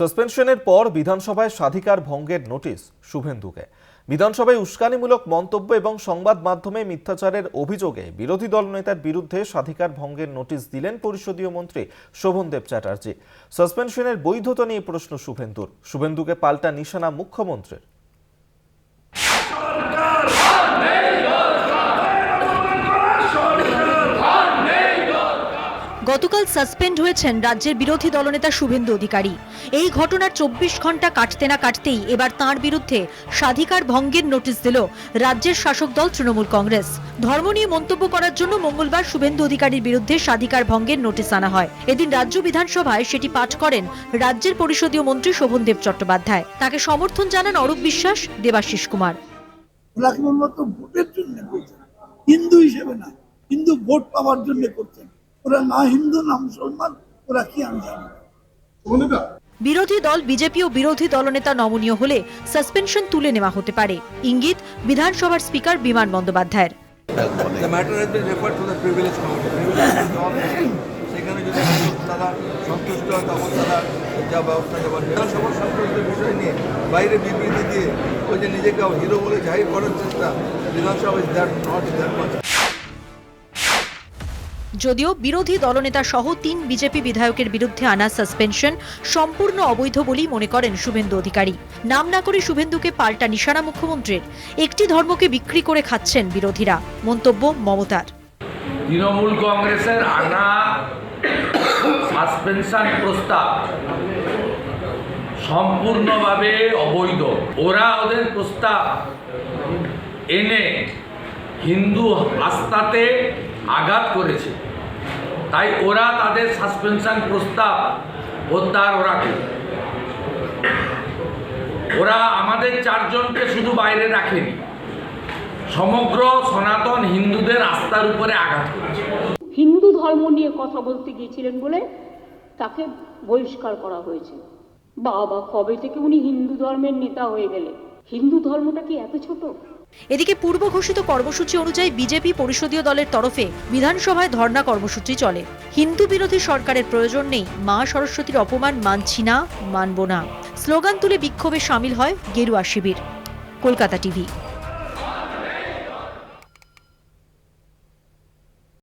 সাসপেনশনের পর বিধানসভায় স্বাধিকার ভঙ্গের নোটিশ শুভেন্দুকে। বিধানসভায় উস্কানিমূলক মন্তব্য এবং সংবাদ মাধ্যমে মিথ্যাচারের অভিযোগে বিরোধী দলনেতার বিরুদ্ধে স্বাধিকার ভঙ্গের নোটিশ দিলেন পরিষদীয় মন্ত্রী শোভনদেব চ্যাটার্জি। সাসপেনশনের বৈধতা নিয়ে প্রশ্ন শুভেন্দুর। শুভেন্দুকে পাল্টা নিশানা মুখ্যমন্ত্রীর। গতকাল সাসপেন্ড হয়েছেন রাজ্যের বিরোধী দলনেতা শুভেন্দু অধিকারী। এই ঘটনার চব্বিশ ঘণ্টা কাটতে না কাটতেই এবার তাঁর বিরুদ্ধে স্বাধিকার ভঙ্গের নোটিশ দিল রাজ্যের শাসক দল তৃণমূল কংগ্রেস। ধর্ম নিয়ে মন্তব্য করার জন্য মঙ্গলবার শুভেন্দু অধিকারীর বিরুদ্ধে স্বাধিকার ভঙ্গের নোটিশ আনা হয়। এদিন রাজ্য বিধানসভায় সেটি পাঠ করেন রাজ্যের পরিষদীয় মন্ত্রী শোভনদেব চট্টোপাধ্যায়। তাকে সমর্থন জানান অরূপ বিশ্বাস, দেবাশিস কুমার। হিন্দু হিসেবে না, হিন্দু ভোট পাওয়ার জন্য করছেন। ওরা না হিন্দু না মুসলমান ওরা কি আমি জানি বিরোধী দল বিজেপি ও বিরোধী দলনেতা নমনীয় হলে সাসপেনশন তুলে নেওয়া হতে পারে। ইঙ্গিত বিধানসভার স্পিকার বিমান বন্দ্যোপাধ্যায়ের. সেখানে যদি তারা সন্তুষ্ট হয় তখন তারা যা ব্যবস্থা বিধানসভার সন্তুষ্টের বিষয় নিয়ে বাইরে বিবৃতি দিয়ে ওই যে নিজেকে হিরো বলে জাহির করার চেষ্টা বিধানসভা is that not that much যদিও বিরোধী দলনেতা সহ তিন বিজেপি বিধায়কের বিরুদ্ধে আনা সাসপেনশন সম্পূর্ণ অবৈধ বলেই মনে করেন শুভেন্দু অধিকারী। নাম না করে শুভেন্দুকে পাল্টা নিশানা মুখ্যমন্ত্রীর। একটি ধর্মকে বিক্রি করে খাচ্ছেন বিরোধীরা। মন্তব্য মমতার। তৃণমূল কংগ্রেসের আনা সাসপেনশন প্রস্তাব সম্পূর্ণভাবে অবৈধ। ওরা ওদের প্রস্তাব এনে হিন্দু আস্থাতে আঘাত করেছে। তাই ওরা তাদের সাসপেনশন প্রস্তাব প্রত্যাহার ওরা। ওরা আমাদের চারজনকে শুধু বাইরে রাখেনি, সমগ্র সনাতন হিন্দুদের আস্থার উপরে আঘাত করেছে। হিন্দু ধর্ম নিয়ে কথা বলতে গিয়েছিলেন বলে তাকে বহিষ্কার করা হয়েছে। বাবা, কবে থেকে উনি হিন্দু ধর্মের নেতা হয়ে গেলে হিন্দু ধর্মটা কি এত ছোট? এদিকে পূর্ব ঘোষিত কর্মসূচি অনুযায়ী বিজেপি পরিষদীয় দলের তরফে বিধানসভায় ধর্না কর্মসূচি চলে। হিন্দু বিরোধী সরকারের প্রয়োজন নেই। মা সরস্বতীর অপমান মানছি না, মানব না। স্লোগান তুলে বিক্ষোভে সামিল হয় গেরুয়া শিবির। কলকাতা টিভি।